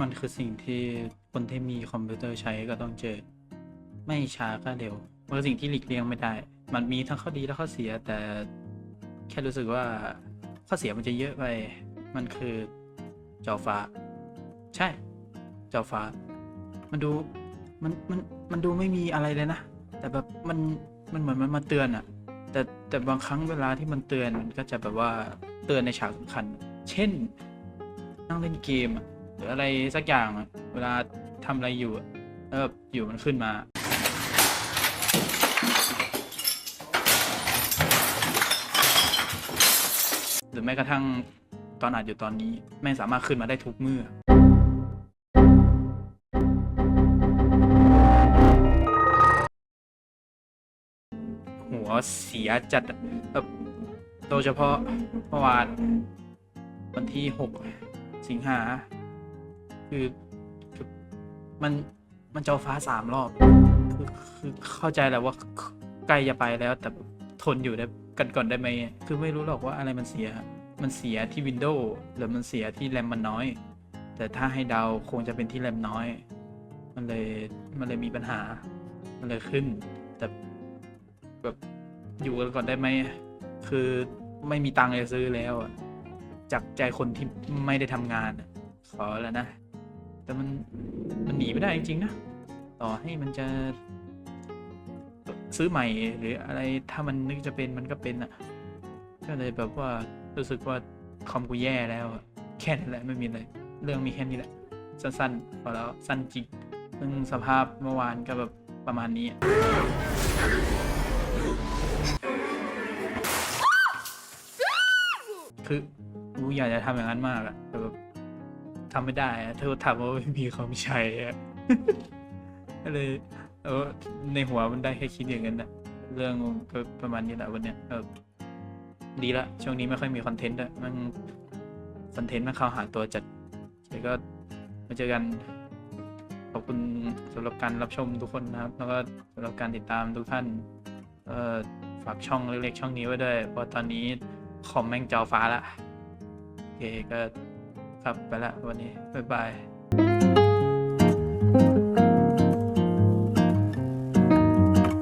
มันคือสิ่งที่คนที่มีคอมพิวเตอร์ใช้ก็ต้องเจอ ไม่ช้าก็เร็วมันคือสิ่งที่หลีกเลี่ยงไม่ได้ มันมีทั้งข้อดีและข้อเสีย แต่แค่รู้สึกว่าข้อเสียมันจะเยอะไป มันคือจอฟ้า ใช่ จอฟ้า มันดูมันมันมันดูไม่มีอะไรเลยนะ แต่แบบมันมันเหมือนมันมาเตือนอะแต่แต่บางครั้งเวลาที่มันเตือนมันก็จะแบบว่าเตือนในฉากสำคัญ เช่น นั่งเล่นเกมอะ หรืออะไรสักอย่างเวลาทำอะไรอยู่เอะแล้วแบบอยู่มันขึ้นมาหรือแม้กระทั่งตอนอัดอยู่ตอนนี้ไม่สามารถขึ้นมาได้ทุกเมื่อ หัวเสียจัดแบบโดยเฉพาะเมื่อวานวันที่หกสิงหา คือคือมันมันจอฟ้าสามรอบ คือคือเข้าใจแหละว่าใกล้จะไปแล้ว แต่ทนอยู่ได้กันก่อนได้ไหมคือไม่รู้หรอกว่าอะไรมันเสีย มันเสียที่วินโดว์หรือมันเสียที่แรมมันน้อย แต่ถ้าให้เดาคงจะเป็นที่แรมน้อย มันเลยมันเลยมีปัญหา มันเลยขึ้น แต่แบบอยู่กันก่อนได้ไหมคือไม่มีตังค์จะซื้อแล้วจากใจคนที่ไม่ได้ทำงานขอแล้วนะ แต่มันมันหนีไม่ได้จริงๆนะ ต่อให้มันจะซื้อใหม่หรืออะไรถ้ามันนึกจะเป็นมันก็เป็นอะ ก็เลยแบบว่ารู้สึกว่าคอมกูแย่แล้วแค่นั้นแหละไม่มีอะไรเรื่องมีแค่นี้แหละสั้นๆพอแล้วสั้นจริงซึ่งสภาพเมื่อวานก็แบบประมาณนี้คือกูอยากจะทำอย่างนั้นมากอะแต่แบบ ทำไม่ได้อะเธอถามว่าไม่มีความใช้อะ ก็เลยเออในหัวมันได้แค่คิดอย่างนั้นนะเรื่องก็ประมาณนี้แหละวันเนี้ยเออดีละ ช่วงนี้ไม่ค่อยมีคอนเทนต์อะมันคอนเทนต์มันเข้าหาตัวจัดเดี๋ยวก็มาเจอกัน ขอบคุณสำหรับการรับชมทุกคนนะครับ แล้วก็สำหรับการติดตามทุกท่าน เอ่อฝากช่องเล็กๆ ช่องนี้ไว้ด้วย เพราะตอนนี้คอมแม่งจอฟ้าละ โอเคก็ ครับไปละวันนี้บ๊ายบาย